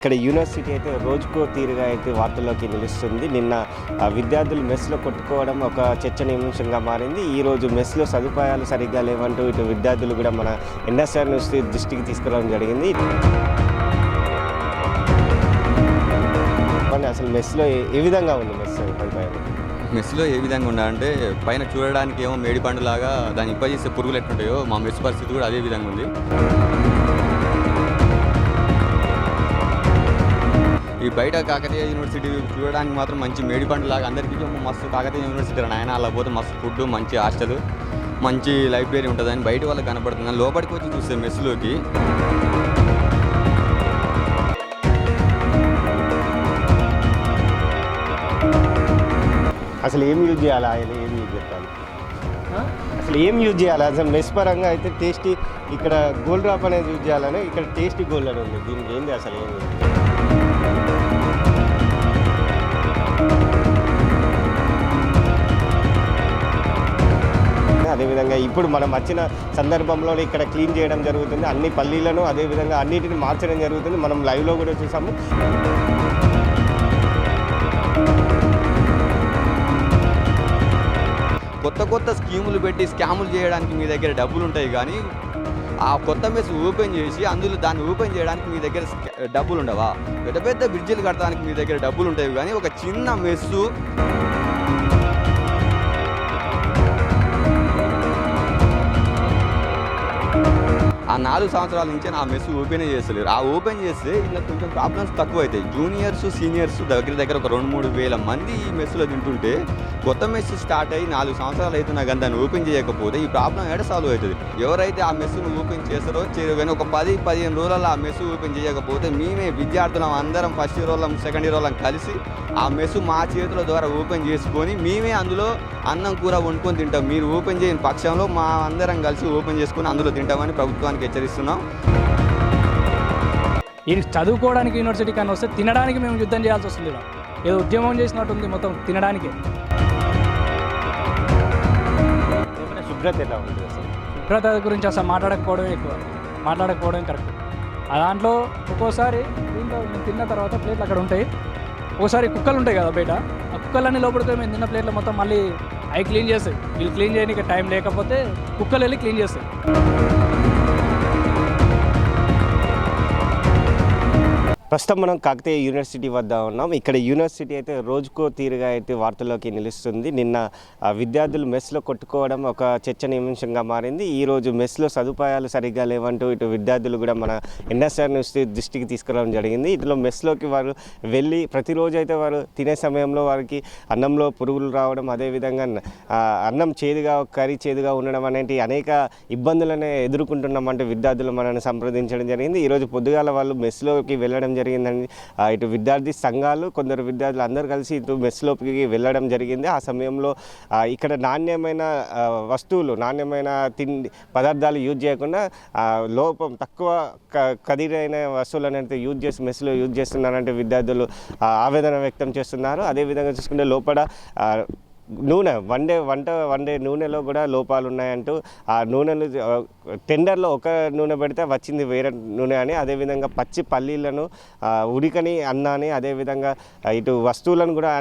ఇక్కడ యూనివర్సిటీ అయితే రోజుకో తీరుగా అయితే వార్తల్లోకి నిలుస్తుంది. నిన్న ఆ, విద్యార్థులు మెస్లో కొట్టుకోవడం ఒక చర్చనీయాంశంగా మారింది. ఈ రోజు మెస్లో సదుపాయాలు సరిగ్గా లేవంటూ ఇటు విద్యార్థులు కూడా మన ఎన్ఎస్ఆర్ న్యూస్ దృష్టికి తీసుకురావడం జరిగింది. అసలు మెస్లో ఏ- ఏ విధంగా ఉంది మెస్ సదుపాయాలు? మెస్లో ఏ విధంగా ఉండాలంటే పైన చూడడానికి ఏమో మేడి పండులాగా దాన్ని ఇప్ప పురుగులు ఎట్లుంటాయో మా మెస్ పరిస్థితి కూడా అదే విధంగా ఉంది. ఈ బయట కాకతీయ యూనివర్సిటీ చూడడానికి మాత్రం మంచి మేడి పండులాగా అందరికీ మస్తు కాకతీయ యూనివర్సిటీ నాయన. అలా పోతే మస్తు ఫుడ్ మంచి హాస్టల్ మంచి లైబ్రరీ ఉంటుందని బయట వాళ్ళకి కనపడుతుంది. కానీ లోపలికి వచ్చి చూస్తే మెస్లోకి అసలు ఏం యూజ్ చేయాలి? ఆయన ఏం యూజ్ చేయాలి అసలు ఏం యూజ్ చేయాలి? అసలు మెస్ పరంగా అయితే టేస్టీ. ఇక్కడ గోల్డ్ డ్రాప్ అనేది యూజ్ చేయాలని ఇక్కడ టేస్టీ గోల్డ్ అని ఉంది. దీనికి ఏంది అసలు ఏం అదేవిధంగా ఇప్పుడు మనం వచ్చిన సందర్భంలో ఇక్కడ క్లీన్ చేయడం జరుగుతుంది. అన్ని పల్లీలను అదేవిధంగా అన్నిటిని మార్చడం జరుగుతుంది. మనం లైవ్లో కూడా చూసాము. కొత్త కొత్త స్కీములు పెట్టి స్కాములు చేయడానికి మీ దగ్గర డబ్బులు ఉంటాయి కానీ ఆ కొత్త మెస్ ఓపెన్ చేసి అందులో దాన్ని ఓపెన్ చేయడానికి మీ దగ్గర డబ్బులు ఉండవా? పెద్ద పెద్ద బ్రిడ్జిలు కట్టడానికి మీ దగ్గర డబ్బులు ఉంటాయి కానీ ఒక చిన్న మెస్సు నాలుగు సంవత్సరాల నుంచి ఆ మెస్ ఓపెన్ చేస్తలేరు ఆ ఓపెన్ చేస్తే ఇలా కొంచెం ప్రాబ్లమ్స్ తక్కువ అవుతాయి జూనియర్స్ సీనియర్స్ దగ్గర దగ్గర ఒక రెండు మూడు వేల మంది ఈ మెస్సులో తింటుంటే కొత్త మెస్ స్టార్ట్ అయ్యి నాలుగు సంవత్సరాలు అవుతున్నా కానీ దాన్ని ఓపెన్ చేయకపోతే ఈ ప్రాబ్లం ఎడ సాల్వ్ అవుతుంది? ఎవరైతే ఆ మెస్సును ఓపెన్ చేస్తారో చేయరు కానీ ఒక పది పదిహేను రోజులలో ఆ మెస్ ఓపెన్ చేయకపోతే మేమే విద్యార్థులం అందరం ఫస్ట్ ఇయర్ వాళ్ళం సెకండ్ ఇయర్ వాళ్ళం కలిసి ఆ మెస్ మా చేతుల ద్వారా ఓపెన్ చేసుకొని మేమే అందులో అన్నం కూర వండుకొని తింటాం. మీరు ఓపెన్ చేయని పక్షంలో మా అందరం కలిసి ఓపెన్ చేసుకొని అందులో తింటామని ప్రభుత్వానికి హెచ్చరిస్తున్నాం. ఈ చదువుకోవడానికి యూనివర్సిటీ కానీ వస్తే తినడానికి మేము యుద్ధం చేయాల్సి వస్తుంది ఏదో ఉద్యమం చేసినట్టుంది మొత్తం తినడానికి. శుభ్రత ఎలా ఉంది అసలు? శుభ్రత గురించి అసలు మాట్లాడకపోవడమే ఎక్కువ. మాట్లాడకపోవడం కరెక్ట్. ఆ దాంట్లో ఒక్కోసారి దీంట్లో మేము తిన్న తర్వాత ప్లేట్లు అక్కడ ఉంటాయి. ఒకసారి కుక్కలు ఉంటాయి కదా బయట. ఆ కుక్కలన్నీ లోపలికి మేము తిన్న ప్లేట్లు మొత్తం మళ్ళీ అవి క్లీన్ చేస్తాయి. వీళ్ళు క్లీన్ చేయడానికి టైం లేకపోతే కుక్కలు వెళ్ళి క్లీన్ చేస్తాయి. ప్రస్తుతం మనం కాకతీయ యూనివర్సిటీ వద్ద ఉన్నాం. ఇక్కడ యూనివర్సిటీ అయితే రోజుకో తీరుగా అయితే వార్తల్లోకి నిలుస్తుంది. నిన్న విద్యార్థులు మెస్లో కొట్టుకోవడం ఒక చర్చనీయాంశంగా మారింది. ఈ రోజు మెస్లో సదుపాయాలు సరిగ్గా లేవంటూ ఇటు విద్యార్థులు కూడా మన ఎన్ఎస్ఆర్ న్యూస్ దృష్టికి తీసుకురావడం జరిగింది. ఇందులో మెస్లోకి వారు వెళ్ళి ప్రతిరోజు అయితే వారు తినే సమయంలో వారికి అన్నంలో పురుగులు రావడం అదేవిధంగా అన్నం చేదుగా కర్రీ చేదుగా ఉండడం అనేటి అనేక ఇబ్బందులనే ఎదుర్కొంటున్నామంటే విద్యార్థులు మనల్ని సంప్రదించడం జరిగింది. ఈరోజు పొద్దుగాల వాళ్ళు మెస్లోకి వెళ్ళడం జరిగిందని ఇటు విద్యార్థి సంఘాలు కొందరు విద్యార్థులు అందరూ కలిసి ఇటు మెస్లోకి వెళ్ళడం జరిగింది. ఆ సమయంలో ఇక్కడ నాణ్యమైన వస్తువులు నాణ్యమైన తిండి పదార్థాలు యూజ్ చేయకుండా లోపం తక్కువ క- ఖరీదైన వస్తువులను అయితే యూజ్ చేసి మెస్లో యూజ్ చేస్తున్నారంటే విద్యార్థులు ఆవేదన వ్యక్తం చేస్తున్నారు. అదేవిధంగా చూసుకుంటే లోపల నూనె నూనె వండే వంట వండే నూనెలో కూడా లోపాలు ఉన్నాయంటూ ఆ నూనెలు టెండర్లో ఒక నూనె పెడితే వచ్చింది వేరే నూనె అని అదేవిధంగా పచ్చి పల్లీలను ఉడికని అన్నాని అదేవిధంగా ఇటు వస్తువులను కూడా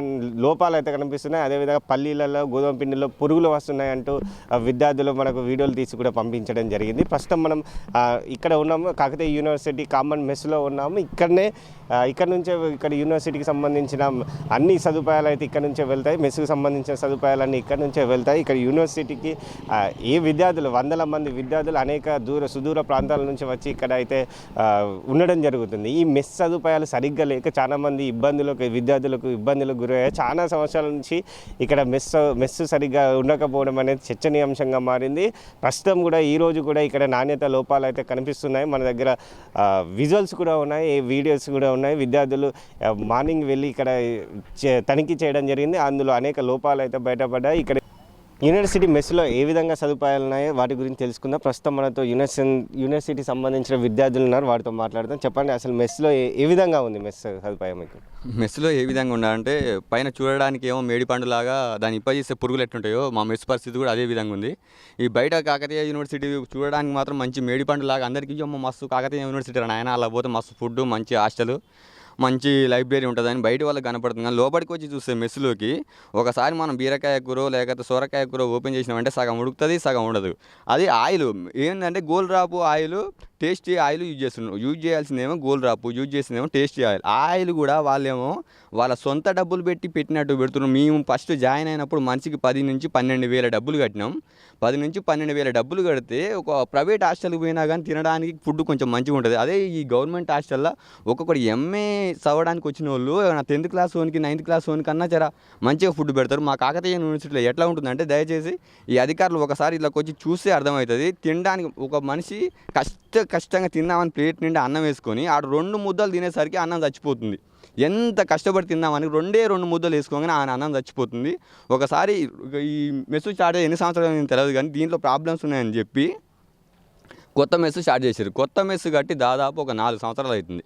లోపాలు అయితే కనిపిస్తున్నాయి. అదేవిధంగా పల్లీలలో గోధుమ పిండిలో పురుగులు వస్తున్నాయి అంటూ ఆ, విద్యార్థులు మనకు వీడియోలు తీసి కూడా పంపించడం జరిగింది. ప్రస్తుతం మనం ఇక్కడ ఉన్నాము కాకతీయ యూనివర్సిటీ కామన్ మెస్లో ఉన్నాము. ఇక్కడనే ఇక్కడ నుంచే ఇక్కడ యూనివర్సిటీకి సంబంధించిన అన్ని సదుపాయాలు అయితే ఇక్కడ నుంచే వెళ్తాయి. మెస్కు సంబంధించిన సదుపాయాలన్నీ ఇక్కడ నుంచే వెళ్తాయి. ఇక్కడ యూనివర్సిటీకి ఈ ఏ విద్యార్థులు వందల మంది విద్యార్థులు అనేక దూర సుదూర ప్రాంతాల నుంచి వచ్చి ఇక్కడ అయితే ఉండడం జరుగుతుంది. ఈ మెస్ సదుపాయాలు సరిగ్గా లేక చాలా మంది ఇబ్బందులకు విద్యార్థులకు ఇబ్బందులకు గురయ్యాయి. చాలా సంవత్సరాల నుంచి ఇక్కడ మెస్ మెస్ సరిగ్గా ఉండకపోవడం అనేది చర్చనీయాంశంగా మారింది. ప్రస్తుతం కూడా ఈ రోజు కూడా ఇక్కడ నాణ్యత లోపాలు అయితే కనిపిస్తున్నాయి. మన దగ్గర విజువల్స్ కూడా ఉన్నాయి వీడియోస్ కూడా ఉన్నాయి. విద్యార్థులు మార్నింగ్ వెళ్ళి ఇక్కడ తనిఖీ చేయడం జరిగింది. అందులో అనేక లోపాలు అయితే బయటపడ్డాయి. ఇక్కడ యూనివర్సిటీ మెస్లో ఏ విధంగా సదుపాయాలు ఉన్నాయో వాటి గురించి తెలుసుకుందాం. ప్రస్తుతం మనతో యూనివర్సిటీ యూనివర్సిటీ సంబంధించిన విద్యార్థులు ఉన్నారు. వాటితో మాట్లాడదాం. చెప్పండి అసలు మెస్లో ఏ విధంగా ఉంది మెస్ సదుపాయం మీకు? మెస్లో ఏ విధంగా ఉండాలంటే పైన చూడడానికి ఏమో మేడిపండులాగా దాన్ని ఇప్ప చేసే పురుగులు ఎట్లుంటాయో మా మెస్ పరిస్థితి కూడా అదే విధంగా ఉంది. ఈ బయట కాకతీయ యూనివర్సిటీ చూడడానికి మాత్రం మంచి మేడిపండులాగా అందరికీ మస్తు కాకతీయ యూనివర్సిటీ రా నాయన. అలా పోతే మస్తు ఫుడ్ మంచి హాస్టల్. మంచి లైబ్రరీ ఉంటుందని బయట వాళ్ళకి కనపడుతుంది. కానీ లోపలికి వచ్చి చూస్తే మెస్సులోకి ఒకసారి మనం బీరకాయ కూర లేకపోతే సొరకాయ కూర ఓపెన్ చేసినామంటే సగం ఉడుకుతుంది సగం ఉండదు. అది ఆయిల్. ఏంటంటే Gold Drop oil tasty oil use చేస్తున్నారు. యూజ్ చేయాల్సిందేమో గోల్ రాపు యూజ్ చేసిందేమో టేస్టీ ఆయిల్. ఆయిల్ కూడా వాళ్ళేమో వాళ్ళ సొంత డబ్బులు పెట్టి పెట్టినట్టు పెడుతున్నారు. మేము ఫస్ట్ జాయిన్ అయినప్పుడు మనిషికి పది నుంచి పన్నెండు వేల డబ్బులు కట్టినాం. పది నుంచి పన్నెండు వేల డబ్బులు కడితే ఒక ప్రైవేట్ హాస్టల్కి పోయినా కానీ తినడానికి ఫుడ్ కొంచెం మంచిగా ఉంటుంది. అదే ఈ గవర్నమెంట్ హాస్టల్లో ఒక్కొక్కటి ఎంఏ చదవడానికి వచ్చిన వాళ్ళు నా టెన్త్ క్లాస్ ఓన్కి నైన్త్ క్లాస్ ఓనికి అన్నా జర మంచిగా ఫుడ్ పెడతారు. మా కాకతీయ యూనివర్సిటీలో ఎట్లా ఉంటుందంటే దయచేసి ఈ అధికారులు ఒకసారి ఇట్లా వచ్చి చూస్తే అర్థమవుతుంది. తినడానికి ఒక మనిషి కష్ట కష్టంగా తిన్నామని ప్లేట్ నిండా అన్నం వేసుకొని ఆడ రెండు ముద్దలు తినేసరికి అన్నం చచ్చిపోతుంది. ఎంత కష్టపడి తిన్నామని రెండే రెండు ముద్దలు వేసుకోగానే ఆయన అన్నం చచ్చిపోతుంది. ఒకసారి ఈ మెస్సు స్టార్ట్ ఎన్ని సంవత్సరాలు తెలియదు కానీ దీంట్లో ప్రాబ్లమ్స్ ఉన్నాయని చెప్పి కొత్త మెస్సు స్టార్ట్ చేశారు కొత్త మెస్సు కట్టి దాదాపు ఒక నాలుగు సంవత్సరాలు అవుతుంది.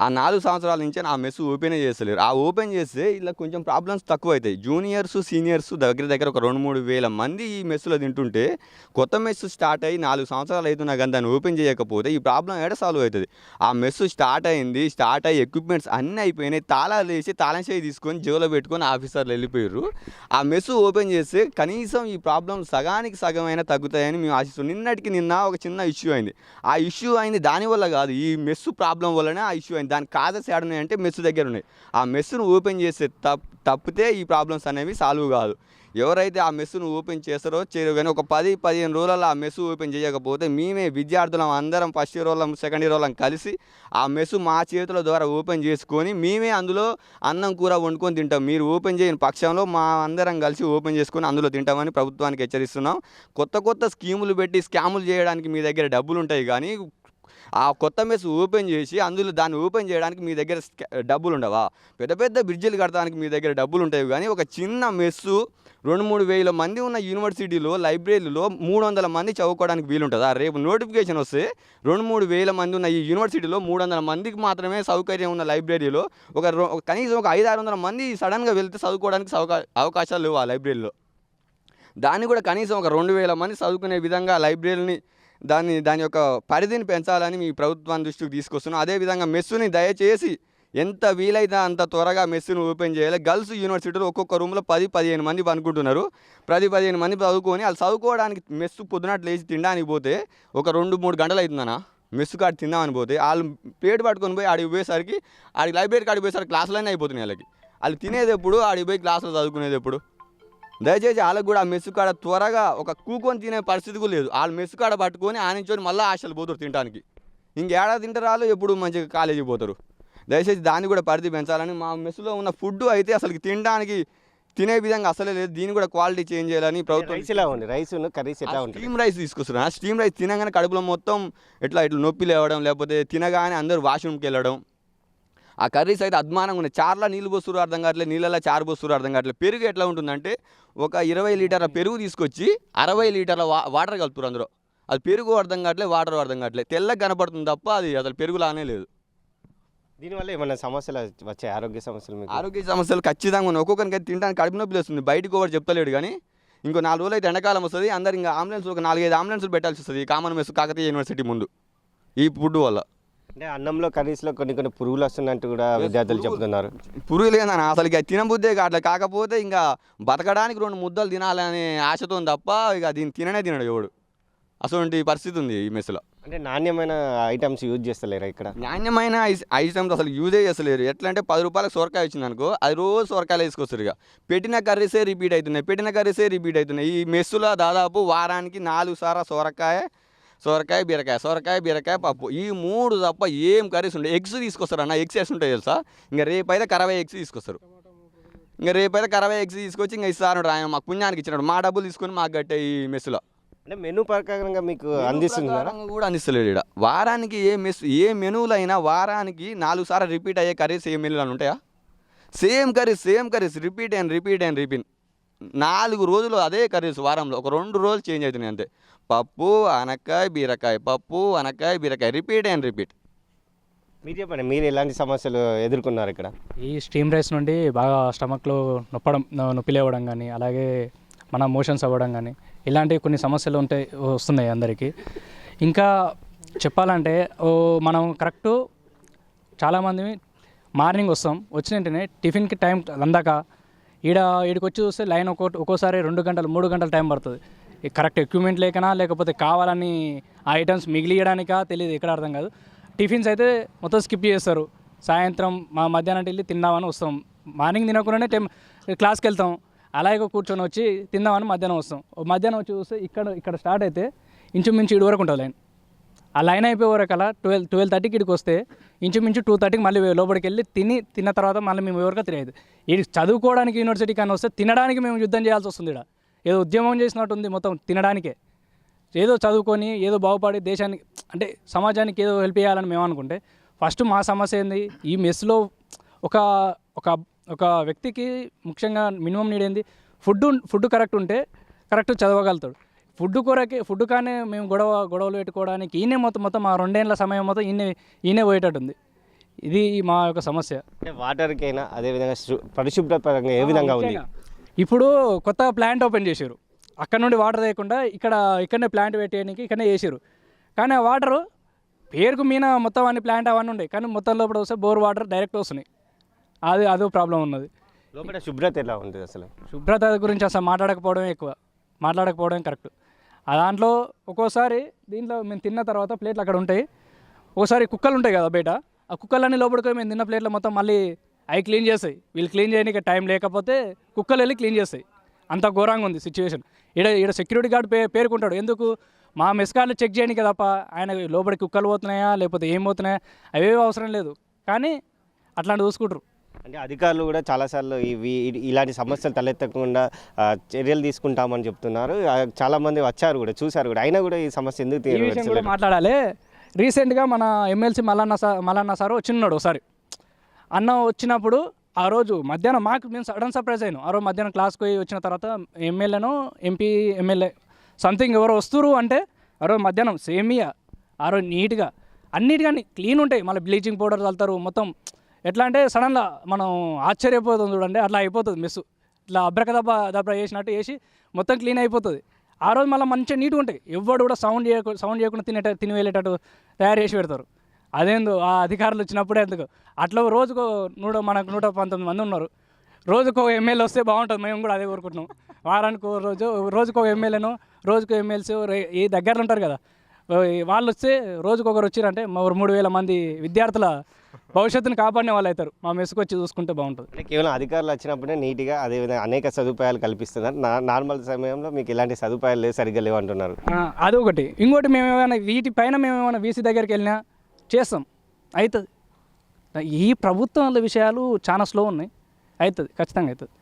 ఆ నాలుగు సంవత్సరాల నుంచి ఆ మెస్ ఓపెన్ చేస్తలేరు. ఆ ఓపెన్ చేస్తే ఇలా కొంచెం ప్రాబ్లమ్స్ తక్కువ అవుతాయి జూనియర్స్ సీనియర్స్ దగ్గర దగ్గర ఒక రెండు మూడు వేల మంది ఈ మెస్సులో తింటుంటే కొత్త మెస్సు స్టార్ట్ అయ్యి నాలుగు సంవత్సరాలు అవుతున్నా కానీ దాన్ని ఓపెన్ చేయకపోతే ఈ ప్రాబ్లం ఎడ సాల్వ్ అవుతుంది? ఆ మెస్ స్టార్ట్ అయింది స్టార్ట్ అయ్యి ఎక్విప్మెంట్స్ అన్నీ అయిపోయినాయి. తాళాలు వేసి తాళం చేయి తీసుకొని జోలో పెట్టుకొని ఆఫీసర్లు వెళ్ళిపోయారు ఆ మెస్ ఓపెన్ చేస్తే కనీసం ఈ ప్రాబ్లం సగానికి సగమైనా తగ్గుతాయని మేము ఆశిస్తున్నాం. నిన్నటికి నిన్న ఒక చిన్న ఇష్యూ అయింది. ఆ ఇష్యూ అయింది దానివల్ల కాదు. ఈ మెస్సు ప్రాబ్లం వల్లనే ఆ ఇష్యూ అయిపోయింది దాని కాజెస్ ఏడ అంటే మెస్ దగ్గర ఉన్నాయి. ఆ మెస్సును ఓపెన్ చేస్తే తప్ తప్పితే ఈ ప్రాబ్లమ్స్ అనేవి సాల్వ్ కాదు. ఎవరైతే ఆ మెస్సును ఓపెన్ చేస్తారో చేయరు కానీ ఒక పది పదిహేను రోజులలో ఆ మెస్సు ఓపెన్ చేయకపోతే మేమే విద్యార్థులం అందరం ఫస్ట్ ఇయర్ వాళ్ళం సెకండ్ ఇయర్ వాళ్ళం కలిసి ఆ మెస్సు మా చేతుల ద్వారా ఓపెన్ చేసుకొని మేమే అందులో అన్నం కూర వండుకొని తింటాం. మీరు ఓపెన్ చేయని పక్షంలో మా అందరం కలిసి ఓపెన్ చేసుకొని అందులో తింటామని ప్రభుత్వానికి హెచ్చరిస్తున్నాం. కొత్త కొత్త స్కీములు పెట్టి స్కాములు చేయడానికి మీ దగ్గర డబ్బులు ఉంటాయి కానీ ఆ కొత్త మెస్ ఓపెన్ చేసి అందులో దాన్ని ఓపెన్ చేయడానికి మీ దగ్గర డబ్బులు ఉండవా పెద్ద పెద్ద బ్రిడ్జిలు కట్టడానికి మీ దగ్గర డబ్బులు ఉంటాయి కానీ ఒక చిన్న మెస్సు రెండు మూడు వేల మంది ఉన్న యూనివర్సిటీలో లైబ్రరీలో మూడు వందల మంది చదువుకోవడానికి వీలుంటుందా? రేపు నోటిఫికేషన్ వస్తే రెండు మూడు వేల మంది ఉన్న ఈ యూనివర్సిటీలో మూడు వందల మందికి మాత్రమే సౌకర్యం ఉన్న లైబ్రరీలో ఒక రో- కనీసం ఒక ఐదు ఆరు వందల మంది సడన్గా వెళ్తే చదువుకోవడానికి అవకాశాలు లేవు ఆ లైబ్రరీలో? దాన్ని కూడా కనీసం ఒక రెండు వేల మంది చదువుకునే విధంగా లైబ్రరీని దాన్ని దాని యొక్క పరిధిని పెంచాలని మీ ప్రభుత్వాన్ని దృష్టికి తీసుకొస్తున్నాం. అదేవిధంగా మెస్సుని దయచేసి ఎంత వీలైతే అంత త్వరగా మెస్సును ఓపెన్ చేయాలి. గర్ల్స్ యూనివర్సిటీలో ఒక్కొక్క రూమ్లో పది పదిహేను మంది అనుకుంటున్నారు పది పదిహేను మంది చదువుకొని వాళ్ళు చదువుకోవడానికి మెస్సు పొద్దునట్లు లేచి తినడానికి పోతే ఒక రెండు మూడు గంటలు అవుతుందన్నా మెస్సు కాడ తిందామని పోతే వాళ్ళు పేటు పట్టుకొని పోయి ఆడికి పోయేసరికి ఆడికి లైబ్రరీ కాడికి పోయేసరికి క్లాసులన్నీ అయిపోతున్నాయి వాళ్ళకి. వాళ్ళు తినేది ఎప్పుడు? ఆడికి పోయి క్లాసులు చదువుకునేది ఎప్పుడు? దయచేసి వాళ్ళకు కూడా ఆ మెస్సు కాడ త్వరగా ఒక కూకొని తినే పరిస్థితి కూడా లేదు. వాళ్ళు మెస్సు కాడ పట్టుకొని ఆనించుకొని మళ్ళీ హాస్టల్ పోతారు తినడానికి ఇంకేడా తింటారు వాళ్ళు ఎప్పుడు మంచిగా కాలేజీకి పోతారు. దయచేసి దాన్ని కూడా పరిధి పెంచాలని మా మెస్సులో ఉన్న ఫుడ్ అయితే అసలు తినడానికి తినే విధంగా అసలే లేదు. దీన్ని కూడా క్వాలిటీ చేంజ్ చేయాలని ప్రభుత్వం రైస్ ఎలా ఉంది? రైస్ కర్రీస్ ఎట్లా ఉంటుంది? స్టీమ్ రైస్ తీసుకొస్తున్నా స్టీమ్ రైస్ తినగానే కడుపులో మొత్తం ఇట్లా ఇట్లా నొప్పి లేవడం లేకపోతే తినగానే అందరూ వాష్రూమ్కి వెళ్ళడం ఆ కర్రీస్ అయితే అద్మానంగా ఉన్నాయి. చార్లా నీళ్ళు పోస్తురు అర్థం కావట్లేదు నీళ్ళలో చారు పోస్తురు అర్థం కావట్లేదు పెరుగు ఎట్లా ఉంటుందంటే ఒక ఇరవై లీటర్ల పెరుగు తీసుకొచ్చి అరవై లీటర్ల వా వాటర్ కలుపుతారు అందులో. అది పెరుగు అర్థం కావట్లేదు వాటర్ అర్థం కావట్లేదు తెల్లగా కనపడుతుంది తప్ప అది అసలు పెరుగులానే లేదు. దీనివల్ల ఏమైనా సమస్యలు వచ్చాయి? ఆరోగ్య సమస్యలు మీకు? ఆరోగ్య సమస్యలు ఖచ్చితంగా ఉన్నాయి. ఒక్కొక్కరికి అయితే తినడానికి కడుపు నొప్పి వస్తుంది బయటకు ఒకటి చెప్తలేడు కానీ ఇంకో నాలుగు రోజులు అయితే ఎండాకాలం వస్తుంది. అందరు ఇంకా అంబులెన్స్ ఒక నాలుగైదు అంబులెన్స్లు పెట్టాల్సి వస్తుంది. కామన్ మెస్ కాకతీయ యూనివర్సిటీ ముందు. ఈ ఫుడ్ వల్ల. అంటే అన్నంలో కర్రీస్లో కొన్ని కొన్ని పురుగులు వస్తున్నట్టు కూడా విద్యార్థులు. చెప్తున్నారు. పురుగులు ఏందన్న అసలు ఇక తినబుద్దే కావట్లే కాకపోతే ఇంకా బతకడానికి రెండు ముద్దలు తినాలనే ఆశతో తప్ప ఇక దీన్ని తిననే తినడు ఎవడు. అటువంటి పరిస్థితి ఉంది ఈ మెస్సులో. అంటే నాణ్యమైన ఐటమ్స్ యూజ్ చేస్తలేరా ఇక్కడ? నాణ్యమైన ఐటమ్స్ అసలు యూజే చేస్తలేరు. ఎట్లా అంటే పది రూపాయలకు సొరకాయ వచ్చింది అనుకో అది రోజు సొరకాయలు వేసుకొస్తారు ఇక. పెట్టిన కర్రీసే రిపీట్ అవుతున్నాయి. పెట్టిన కర్రీసే రిపీట్ అవుతున్నాయి. ఈ మెస్సులో దాదాపు వారానికి నాలుగు సారా సొరకాయ సొరకాయ బీరకాయ సొరకాయ బీరకాయ పప్పు. ఈ మూడు తప్ప ఏం కర్రీస్ ఉంటాయి ఎగ్స్ తీసుకొస్తారు అన్న. ఎగ్స్ వేసి ఉంటాయి తెలుసా? ఇంకా రేపైతే కరవై ఎగ్స్ తీసుకొస్తారు. ఇంకా రేపైతే కరవై ఎగ్స్ తీసుకొచ్చి ఇంకా ఇస్తాను ఆయన. మాకు పుణ్యానికి ఇచ్చినాడు. మా డబ్బులు తీసుకొని మాకు కట్టే ఈ మెస్సులో. అంటే మెనూ ప్రకారంగా మీకు ప్రకారంగా కూడా అందిస్తలేడు ఇక్కడ వారానికి ఏ మెస్ ఏ మెనూలైనా వారానికి నాలుగు సార్లు రిపీట్ అయ్యే కర్రీస్ ఏ మెనూలు అని ఉంటాయా? Same curries same curries. Repeat and repeat and repeat. నాలుగు రోజులు అదే కర్రీస్ వారంలో. ఒక రెండు రోజులు చేంజ్ అవుతున్నాయి అంతే. పప్పు అనక్కాయ బీరకాయ పప్పు అనక్కాయ బీరకాయ. Repeat and repeat. మీరు చెప్పండి మీరు ఎలాంటి సమస్యలు ఎదుర్కొన్నారు ఇక్కడ? ఈ స్టీమ్ రైస్ నుండి బాగా స్టమక్లో నొప్పడం నొప్పి లేవడం కానీ అలాగే మన మోషన్స్ అవ్వడం కానీ ఇలాంటి కొన్ని సమస్యలు ఉంటాయి వస్తున్నాయి అందరికీ. ఇంకా చెప్పాలంటే ఓ మనం కరెక్టు చాలామంది మార్నింగ్ వస్తాం. వచ్చిన వెంటనే టిఫిన్కి టైం అందాక ఈడ ఈడికి వచ్చి చూస్తే లైన్ ఒక్కో ఒక్కోసారి రెండు గంటలు మూడు గంటల టైం పడుతుంది. కరెక్ట్ ఎక్విప్మెంట్ లేకనా లేకపోతే కావాలని ఆ ఐటమ్స్ మిగిలియడానికా తెలియదు ఎక్కడ అర్థం కాదు. టిఫిన్స్ అయితే మొత్తం స్కిప్ చేస్తారు. సాయంత్రం మా మధ్యాహ్నం వెళ్ళి తిందామని వస్తాం. మార్నింగ్ తినకుండానే టైం క్లాస్కి వెళ్తాం. అలాగే కూర్చొని వచ్చి తిందామని మధ్యాహ్నం వస్తాం. మధ్యాహ్నం వచ్చి చూస్తే ఇక్కడ ఇక్కడ స్టార్ట్ అయితే ఇంచుమించు ఇటు వరకు ఉంటుంది లైన్. ఆ లైన్ అయిపోయే వరకు అలా ట్వెల్వ్ ట్వెల్వ్ థర్టీకి ఇక్కడికి వస్తే ఇంచుమించు టూ థర్టీకి మళ్ళీ లోపలికి వెళ్ళి తిని తిన్న తర్వాత మళ్ళీ మేము ఎవరికో తెలియదు. ఇది చదువుకోవడానికి యూనివర్సిటీ కానీ వస్తే తినడానికి మేము యుద్ధం చేయాల్సి వస్తుంది ఇక్కడ ఏదో ఉద్యమం చేసినట్టు ఉంది మొత్తం తినడానికే. ఏదో చదువుకొని ఏదో బాగుపడి దేశానికి అంటే సమాజానికి ఏదో హెల్ప్ చేయాలని మేము అనుకుంటే ఫస్ట్ మా సమస్య ఏంది? ఈ మెస్లో ఒక ఒక ఒక వ్యక్తికి ముఖ్యంగా మినిమం నీడేంది ఫుడ్ ఫుడ్ కరెక్ట్ ఉంటే కరెక్ట్ చదవగలుగుతాడు. ఫుడ్ కొరకే ఫుడ్ కానీ మేము గొడవ గొడవలు పెట్టుకోవడానికి ఈయనే మొత్తం మొత్తం ఆ రెండేళ్ళ సమయం మొత్తం ఈయనే ఈయనే పోయేటట్టుంది. ఇది మా యొక్క సమస్య. అంటే వాటర్కైనా అదేవిధంగా పరిశుభ్రత పరంగా ఏ విధంగా ఉంది? ఇప్పుడు కొత్త ప్లాంట్ ఓపెన్ చేశారు. అక్కడ నుండి వాటర్ తీయకుండా ఇక్కడ ఇక్కడనే ప్లాంట్ పెట్టేయడానికి ఇక్కడనే చేసారు కానీ ఆ వాటరు పేరుకు మీన మొత్తం అన్ని ప్లాంట్ అవన్నీ ఉన్నాయి కానీ మొత్తం లోపల వస్తే బోర్ వాటర్ డైరెక్ట్ వస్తున్నాయి. అది అదో ప్రాబ్లం ఉన్నది. లోపల శుభ్రత ఎలా ఉంటుంది అసలు? శుభ్రత గురించి అసలు మాట్లాడకపోవడం ఎక్కువ. మాట్లాడకపోవడం కరెక్ట్. ఆ దాంట్లో ఒక్కోసారి దీంట్లో మేము తిన్న తర్వాత ప్లేట్లు అక్కడ ఉంటాయి. ఒకసారి కుక్కలు ఉంటాయి కదా బయట. ఆ కుక్కలన్నీ లోపలికి మేము తిన్న ప్లేట్లో మొత్తం మళ్ళీ అవి క్లీన్ చేస్తాయి. వీళ్ళు క్లీన్ చేయడానికి టైం లేకపోతే కుక్కలు వెళ్ళి క్లీన్ చేస్తాయి. అంత ఘోరంగా ఉంది సిచ్యువేషన్. ఈడ ఈడ సెక్యూరిటీ గార్డ్ పే పేర్కొంటాడు. ఎందుకు? మా మెస్కార్లు చెక్ చేయడానికి తప్ప ఆయన లోపలికి కుక్కలు పోతున్నాయా? లేకపోతే ఏం పోతున్నాయా? అవేవి అవసరం లేదు. కానీ అట్లాంటి చూసుకుంటారు. అంటే అధికారులు కూడా చాలాసార్లు ఇవి ఇలాంటి సమస్యలు తలెత్తకుండా చర్యలు తీసుకుంటామని చెప్తున్నారు. ఆ, చాలా మంది వచ్చారు కూడా చూశారు కూడా. అయినా కూడా ఈ సమస్య ఎందుకు మాట్లాడాలి. రీసెంట్గా మన MLC Mallanna sir Mallanna sir వచ్చిన్నాడు ఒకసారి. అన్న వచ్చినప్పుడు ఆ రోజు మధ్యాహ్నం మాకు మేము సడన్ సర్ప్రైజ్ అయ్యాను ఆ రోజు మధ్యాహ్నం క్లాస్కి పోయి వచ్చిన తర్వాత ఎమ్మెల్యేను ఎంపీ ఎమ్మెల్యే సంథింగ్ ఎవరు వస్తురు అంటే ఆ రోజు మధ్యాహ్నం సేమియా. ఆ రోజు నీట్గా అన్నిటిగా క్లీన్ ఉంటాయి. మళ్ళీ బ్లీచింగ్ పౌడర్ చల్లుతారు మొత్తం ఎట్లా అంటే సడన్గా మనం ఆశ్చర్యపోతుంది చూడండి అట్లా అయిపోతుంది మెస్ ఇట్లా అబ్రకదబ్బ దబ్బ చేసినట్టు వేసి మొత్తం క్లీన్ అయిపోతుంది. ఆ రోజు మళ్ళీ మంచిగా నీట్గా ఉంటాయి. ఎవడు కూడా సౌండ్ చేయకుండా సౌండ్ చేయకుండా తినేట తిని వెళ్ళేటట్టు తయారు చేసి పెడతారు. అదేందో ఆ అధికారులు వచ్చినప్పుడే ఎందుకు? అట్లా రోజుకో నూట మనకు నూట పంతొమ్మిది మంది ఉన్నారు. రోజుకో ఎమ్మెల్యే వస్తే బాగుంటుంది మేము కూడా అదే కోరుకుంటున్నాం వారానికి రోజు రోజుకో ఎమ్మెల్యేను రోజుకో ఎమ్మెల్సీ ఏ దగ్గరలో ఉంటారు కదా. వాళ్ళు వస్తే రోజుకొకరు వచ్చిరంటే మా మూడు వేల మంది విద్యార్థుల భవిష్యత్తుని కాపాడిన వాళ్ళు అవుతారు. మా మెస్సుకు వచ్చి చూసుకుంటే బాగుంటుంది. అంటే కేవలం అధికారులు వచ్చినప్పుడే నీట్గా అదేవిధంగా అనేక సదుపాయాలు కల్పిస్తున్నారు. నార్మల్ సమయంలో మీకు ఇలాంటి సదుపాయాలు లేవు సరిగ్గా లేవు అంటున్నారు. అదొకటి ఇంకోటి మేము ఏమైనా వీటి పైన మేము ఏమైనా వీసీ దగ్గరికి వెళ్ళినా చేస్తాం. అవుతుంది ఈ ప్రభుత్వాల విషయాలు చాలా స్లో ఉన్నాయి. అవుతుంది ఖచ్చితంగా అవుతుంది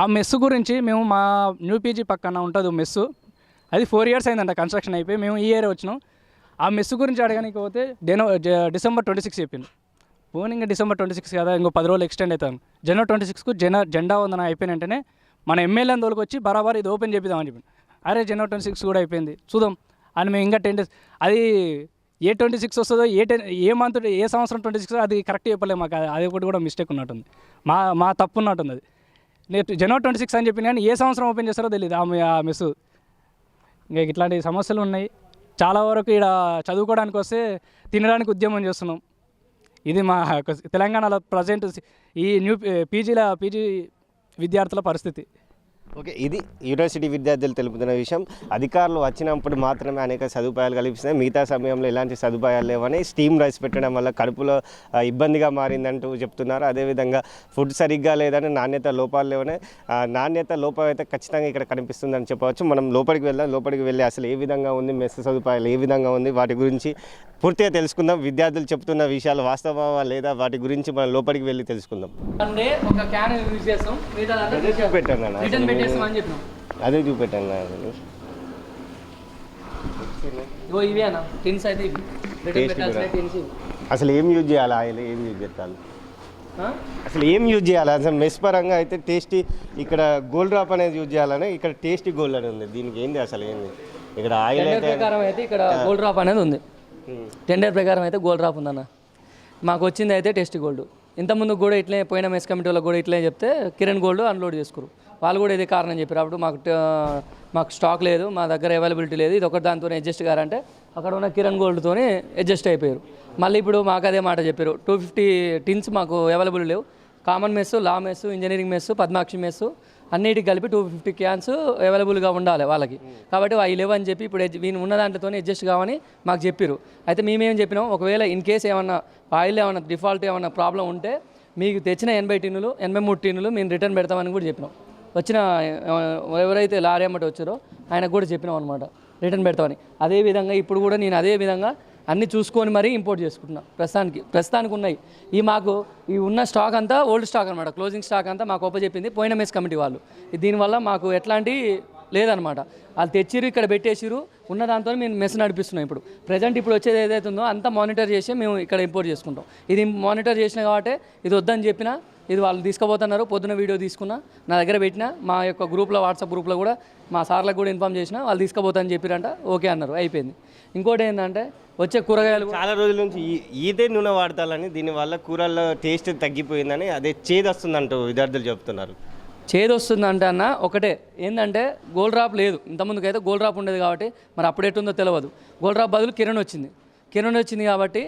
ఆ మెస్సు గురించి మేము మా న్యూ పీజీ పక్కన ఉంటుంది మెస్సు. అది ఫోర్ ఇయర్స్ అయిందంట కన్స్ట్రక్షన్ అయిపోయి మేము ఈ ఇయర్ వచ్చినాం. ఆ మెస్ గురించి అడగడానికి పోతే డెనో జ- డిసెంబర్ ట్వంటీ సిక్స్ చెప్పింది. పోనీ ఇంకా డిసెంబర్ ట్వంటీ సిక్స్ కదా ఇంకో పది రోజులు ఎక్స్టెండ్ అవుతాను జనవరి ట్వంటీ సిక్స్కు జన జెండా ఉందని అయిపోయిన వెంటనే మన ఎమ్మెల్యేని తోలుకొచ్చి బరాబర్ ఇది ఓపెన్ చేపిద్దామని చెప్పింది అరే జనవరి ట్వంటీ సిక్స్ కూడా అయిపోయింది. చూద్దాం. అని మేము ఇంకా టెన్ డేస్ అది ఏ ట్వంటీ సిక్స్ వస్తుందో ఏ టెన్ ఏ మంత్ ఏ సంవత్సరం ట్వంటీ సిక్స్ అది కరెక్ట్ చెప్పలేము మాకు. అది- ఒకటి కూడా మిస్టేక్ ఉన్నట్టుంది. మా మా తప్పు ఉన్నట్టుంది అది. నేను జనవరి ట్వంటీ సిక్స్ అని చెప్పిన కానీ ఏ సంవత్సరం ఓపెన్ చేస్తారో తెలియదు ఆ ఆ మెస్ ఇంకా ఇట్లాంటి సమస్యలు ఉన్నాయి. చాలా వరకు ఇక్కడ చదువుకోవడానికి వస్తే తినడానికి ఉద్యమం చేస్తున్నాం. ఇది మా తెలంగాణలో ప్రజెంట్ ఈ న్యూ పీజీల పీజీ విద్యార్థుల పరిస్థితి. ఓకే ఇది యూనివర్సిటీ విద్యార్థులు తెలుపుతున్న విషయం. అధికారులు వచ్చినప్పుడు మాత్రమే అనేక సదుపాయాలు కల్పిస్తున్నాయి. మిగతా సమయంలో ఎలాంటి సదుపాయాలు లేవని స్టీమ్ రైస్ పెట్టడం వల్ల కడుపులో ఇబ్బందిగా మారిందంటూ చెప్తున్నారు. అదేవిధంగా ఫుడ్ సరిగ్గా లేదని నాణ్యత లోపాలు లేవని నాణ్యత లోపం అయితే ఖచ్చితంగా ఇక్కడ కనిపిస్తుందని చెప్పవచ్చు. మనం లోపలికి వెళ్దాం. లోపలికి వెళ్ళి అసలు ఏ విధంగా ఉంది మెస్ సదుపాయాలు ఏ విధంగా ఉంది వాటి గురించి పూర్తిగా తెలుసుకుందాం. విద్యార్థులు చెప్తున్న విషయాలు వాస్తవమా లేదా వాటి గురించి మనం లోపలికి వెళ్ళి తెలుసుకుందాం. అంటే ఒక క్యాన్ యూజ్ చేస్తాం. అదే అదే చూపెట్టాను అసలు అసలు ఏం యూజ్ చేయాలి? ఆయిల్ ఏం యూజ్ చేయాలి అసలు ఏం యూజ్ చేయాలి? అసలు మెస్ పరంగా అయితే టేస్టీ ఇక్కడ గోల్డ్ డ్రాప్ అనేది యూజ్ చేయాలని ఇక్కడ టేస్టీ గోల్డ్ అని ఉంది. దీనికి ఏంది అసలు ఏంది? ఇక్కడ ఆయిల్ ప్రకారం అయితే ఇక్కడ గోల్డ్ డ్రాప్ అనేది ఉంది. టెండర్ ప్రకారం అయితే గోల్డ్ డ్రాప్ ఉందన్న. మాకు వచ్చింది అయితే టెస్ట్ గోల్డ్ ఇంతకుముందు కూడా ఇట్లే పోయిన మెస్ కమిటీ వాళ్ళకి కూడా ఇట్లే చెప్తే కిరణ్ గోల్డ్ అన్లోడ్ చేసుకురు వాళ్ళు కూడా ఇదే కారణం చెప్పారు. అప్పుడు మాకు మాకు స్టాక్ లేదు మా దగ్గర అవైలబిలిటీ లేదు. ఇది ఒకటి దాంతోనే అడ్జస్ట్ కారంటే అక్కడ ఉన్న కిరణ్ గోల్డ్తోనే అడ్జస్ట్ అయిపోయారు. మళ్ళీ ఇప్పుడు మాకు అదే మాట చెప్పారు. టూ ఫిఫ్టీ టిన్స్ మాకు అవైలబుల్ లేవు. Common mess law mess engineering mess Padmakshi mess అన్నిటికి కలిపి టూ ఫిఫ్టీ క్యాన్స్ అవైలబుల్గా ఉండాలి వాళ్ళకి. కాబట్టి అవి లేవని చెప్పి ఇప్పుడు వీని ఉన్న దాంట్లోనే అడ్జస్ట్ కావని మాకు చెప్పారు. అయితే మేమేం చెప్పినాం? ఒకవేళ ఇన్ కేస్ ఏమన్నా ఆయిల్ ఏమన్నా డిఫాల్ట్ ఏమన్నా ప్రాబ్లం ఉంటే మీకు తెచ్చిన ఎనభై టిన్నులు ఎనభై మూడు టిన్నులు మేము రిటర్న్ పెడతామని కూడా చెప్పినాం. వచ్చిన ఎవరైతే లారీ అమ్మటి వచ్చారో ఆయనకు కూడా చెప్పినాం అనమాట రిటర్న్ పెడతామని. అదే విధంగా ఇప్పుడు కూడా నేను అదే విధంగా అన్నీ చూసుకొని మరీ ఇంపోర్ట్ చేసుకుంటున్నా. ప్రస్తుతానికి ప్రస్తుతానికి ఉన్నాయి. ఈ మాకు ఈ ఉన్న స్టాక్ అంతా ఓల్డ్ స్టాక్ అనమాట క్లోజింగ్ స్టాక్ అంతా మాకు ఒప్పచెప్పింది పోయిన మెస్ కమిటీ వాళ్ళు. దీనివల్ల మాకు ఎట్లాంటి లేదనమాట. వాళ్ళు తెచ్చిరు ఇక్కడ పెట్టేసిరు ఉన్న దాంతో మేము మెస్ నడిపిస్తున్నాం ఇప్పుడు. ప్రజెంట్ ఇప్పుడు వచ్చేది ఏదైతే ఉందో అంతా మానిటర్ చేసి మేము ఇక్కడ ఇంపోర్ట్ చేసుకుంటాం. ఇది మానిటర్ చేసిన కాబట్టి ఇది వద్దని చెప్పినా ఇది వాళ్ళు తీసుకుపోతున్నారు పొద్దున వీడియో తీసుకున్నా నా దగ్గర పెట్టిన మా యొక్క గ్రూప్లో వాట్సాప్ గ్రూప్లో కూడా మా సార్లకు కూడా ఇన్ఫామ్ చేసిన వాళ్ళు తీసుకుపోతానని చెప్పిరంట ఓకే అన్నారు అయిపోయింది. ఇంకోటి ఏంటంటే వచ్చే కూరగాయలు చాలా రోజుల నుంచి ఈ- ఇదే నూనె వాడతాలని దీనివల్ల కూరల్లో టేస్ట్ తగ్గిపోయిందని అదే చేదు వస్తుందంటూ విద్యార్థులు చెప్తున్నారు. చేదొస్తుంది వస్తుందంటే అన్న ఒకటే. ఏంటంటే గోల్ డ్రాప్ లేదు. ఇంతకుముందుకు అయితే గోల్డ్ డ్రాప్ ఉండేది కాబట్టి మరి అప్పుడు ఎట్టుందో తెలియదు గోల్డ్ డ్రాప్ బదులు కిరణ్ వచ్చింది. కిరణ్ వచ్చింది కాబట్టి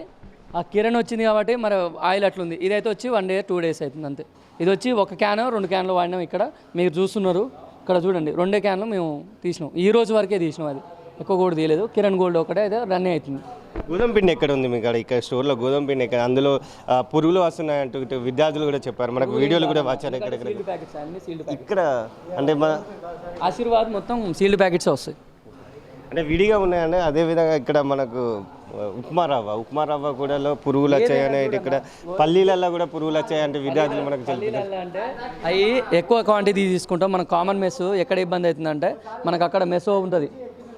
ఆ కిరణ్ వచ్చింది కాబట్టి మరి ఆయిల్ అట్లుంది. ఇదైతే వచ్చి వన్ డే టూ డేస్ అవుతుంది అంతే. ఇది వచ్చి ఒక క్యాన్ రెండు క్యాన్లు వాడినాం ఇక్కడ. మీరు చూస్తున్నారు. ఇక్కడ చూడండి రెండే క్యాన్లు మేము తీసినాం. ఈ రోజు వరకే తీసినాం అది. ఎక్కువ కూడా తీయలేదు. కిరణ్ గోల్డ్ ఒకటే అయితే రన్ అవుతుంది. గోధుమ పిండి ఎక్కడ ఉంది మీకు ఇక్కడ ఇక్కడ స్టోర్లో గోధుమ పిండి ఎక్కడ? అందులో పురుగులు వస్తున్నాయంటూ ఇటు విద్యార్థులు కూడా చెప్పారు. మనకు వీడియోలు కూడా వచ్చారు ఇక్కడ ఇక్కడ అంటే మన ఆశీర్వాద్ మొత్తం సీల్డ్ ప్యాకెట్స్ వస్తాయి. అంటే విడిగా ఉన్నాయండి. అదే విధంగా ఇక్కడ మనకు ఉప్మా రవ్వ. ఉప్మా రవ్వ కూడా పురుగులు వచ్చాయని ఇక్కడ పల్లీలలో కూడా పురుగులు వచ్చాయంటే విద్యార్థులు మనకు అంటే అవి ఎక్కువ క్వాంటిటీ తీసుకుంటాం. మన కామన్ మెస్ ఎక్కడ ఇబ్బంది అవుతుందంటే మనకు అక్కడ మెస్ ఉంటుంది.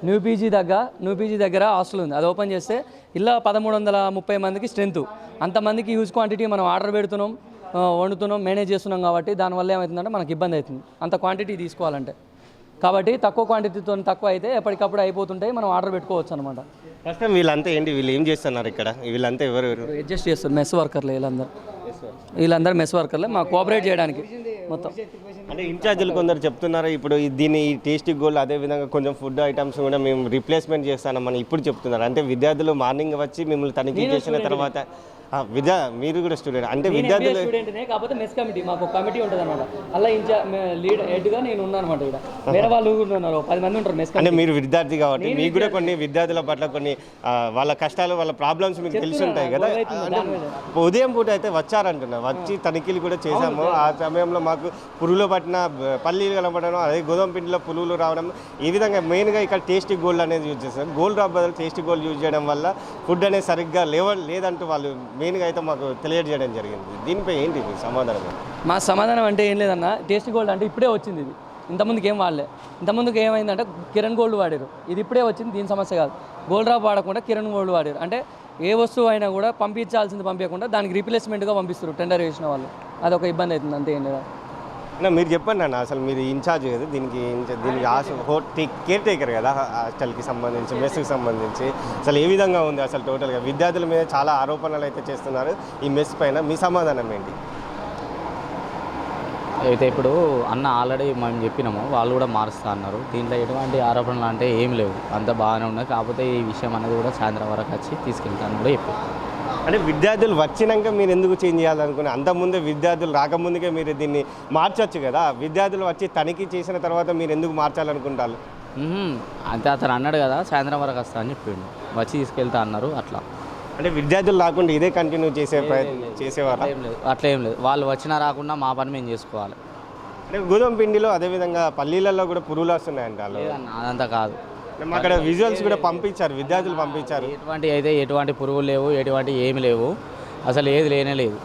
న్యూ పీజీ దగ్గర న్యూ పీజీ దగ్గర హాస్టల్ ఉంది. అది ఓపెన్ చేస్తే ఇలా పదమూడు వందల ముప్పై మందికి స్ట్రెంత్ అంతమందికి యూజ్ క్వాంటిటీ మనం ఆర్డర్ పెడుతున్నాం వండుతున్నాం మేనేజ్ చేస్తున్నాం కాబట్టి దానివల్ల ఏమవుతుందంటే మనకి ఇబ్బంది అవుతుంది. అంత క్వాంటిటీ తీసుకోవాలంటే. కాబట్టి తక్కువ క్వాంటిటీతో తక్కువ అయితే ఎప్పటికప్పుడు అయిపోతుంటాయి మనం ఆర్డర్ పెట్టుకోవచ్చు అనమాట ఫస్ట్ టైం వీళ్ళంతా ఏంటి? వీళ్ళు ఏం చేస్తున్నారు ఇక్కడ? వీళ్ళంతా ఎవరు ఎవరు అడ్జస్ట్ చేస్తారు మెస్ వర్కర్లు వీళ్ళందరూ. వీళ్ళందరూ మెస్ వర్కర్లే మాకు కోఆపరేట్ చేయడానికి. మొత్తం. అంటే ఇన్ఛార్జీలు కొందరు చెప్తున్నారు ఇప్పుడు ఈ దీని ఈ టేస్టీ గోల్ అదే విధంగా కొంచెం ఫుడ్ ఐటమ్స్ కూడా మేము రీప్లేస్మెంట్ చేస్తామని ఇప్పుడు చెప్తున్నారు. అంటే విద్యార్థులు మార్నింగ్ వచ్చి మిమ్మల్ని తనిఖీ చేసిన తర్వాత విద్యా మీరు కూడా స్టూడెంట్ అంటే విద్యార్థులు స్టూడెంట్నే కాకపోతే మెస్ కమిటీ మాకు కమిటీ ఉంటుంది అనమాట అలా ఇంచా లీడ్ హెడ్గా నేను ఉన్నాను అనమాట ఇక్కడ వేరే వాళ్ళు ఉన్నారు పది మంది ఉంటారు మెస్ అంటే మీరు విద్యార్థి కాబట్టి మీకు కూడా కొన్ని విద్యార్థుల పట్ల కొన్ని వాళ్ళ కష్టాలు వాళ్ళ ప్రాబ్లమ్స్ మీకు తెలిసి ఉంటాయి కదా. ఉదయం పూట అయితే వచ్చారంటున్నా వచ్చి తనిఖీలు కూడా చేశాము. ఆ సమయంలో మాకు పురుగులు పట్టిన పల్లీలు కనపడడం అదే గోధుమ పిండిలో పురుగులు రావడం ఈ విధంగా మెయిన్గా ఇక్కడ టేస్టీ గోల్డ్ అనేది యూజ్ చేస్తారు. గోల్డ్ డ్రాప్ బదులు టేస్టీ గోల్డ్ యూజ్ చేయడం వల్ల ఫుడ్ అనేది సరిగ్గా లేవ లేదంటూ వాళ్ళు మెయిన్గా అయితే మాకు తెలియజేయడం జరిగింది. దీనిపై ఏంటి మీ సమాధానం? మా సమాధానం అంటే ఏం లేదన్న టేస్ట్ గోల్డ్ అంటే ఇప్పుడే వచ్చింది ఇది. ఇంతకుముందుకు ఏం వాడలే. ఇంతకుముందుకు ఏమైందంటే కిరణ్ గోల్డ్ వాడారు. ఇది ఇప్పుడే వచ్చింది దీని సమస్య కాదు. గోల్డ్ డ్రాప్ వాడకుండా కిరణ్ గోల్డ్ వాడారు. అంటే ఏ వస్తువు అయినా కూడా పంపించాల్సింది పంపించకుండా దానికి రీప్లేస్మెంట్గా పంపిస్తారు టెండర్ వేసిన వాళ్ళు. అదొక ఇబ్బంది అవుతుంది అంతే ఏం లేదా? అన్న మీరు చెప్పండి అన్న అసలు మీరు ఇన్ఛార్జ్ కదా దీనికి దీనికి ఆశ హో కేర్ టేకర్ కదా హాస్టల్కి సంబంధించి మెస్కి సంబంధించి. అసలు ఏ విధంగా ఉంది అసలు టోటల్గా విద్యార్థుల మీద చాలా ఆరోపణలు అయితే చేస్తున్నారు. ఈ మెస్ పైన మీ సమాధానం ఏంటి? అయితే ఇప్పుడు అన్న ఆల్రెడీ మేము చెప్పినాము వాళ్ళు కూడా మారుస్తా అన్నారు. దీంట్లో ఎటువంటి ఆరోపణలు అంటే ఏం లేవు. అంత బాగానే ఉన్నది కాకపోతే ఈ విషయం అనేది కూడా సాయంత్రం వరకు వచ్చి తీసుకెళ్తాను కూడా చెప్పారు. అంటే విద్యార్థులు వచ్చినాక మీరు ఎందుకు చేంజ్ చేయాలనుకుని అంతకుముందే విద్యార్థులు రాకముందుకే మీరు దీన్ని మార్చొచ్చు కదా. విద్యార్థులు వచ్చి తనిఖీ చేసిన తర్వాత మీరు ఎందుకు మార్చాలనుకుంటారు. అంతే అతను అన్నాడు కదా సాయంత్రం వరకు వస్తా అని చెప్పిండు. వచ్చి తీసుకెళ్తా అన్నారు అట్లా. అంటే విద్యార్థులు రాకుండా ఇదే కంటిన్యూ చేసే ప్రయత్నం చేసేవారా? ఏం లేదు. అట్లా ఏం లేదు. వాళ్ళు వచ్చినా రాకుండా మా పని మేము చేసుకోవాలి. అంటే గోధుమ పిండిలో అదేవిధంగా పల్లీలలో కూడా పురుగులు వస్తున్నాయంట వాళ్ళు. అదంతా కాదు. మేము అక్కడ విజువల్స్ కూడా పంపించారు విద్యార్థులు పంపించారు. ఎటువంటి అయితే ఎటువంటి పురుగులు లేవు ఎటువంటి ఏమి లేవు. అసలు ఏది లేనే లేదు.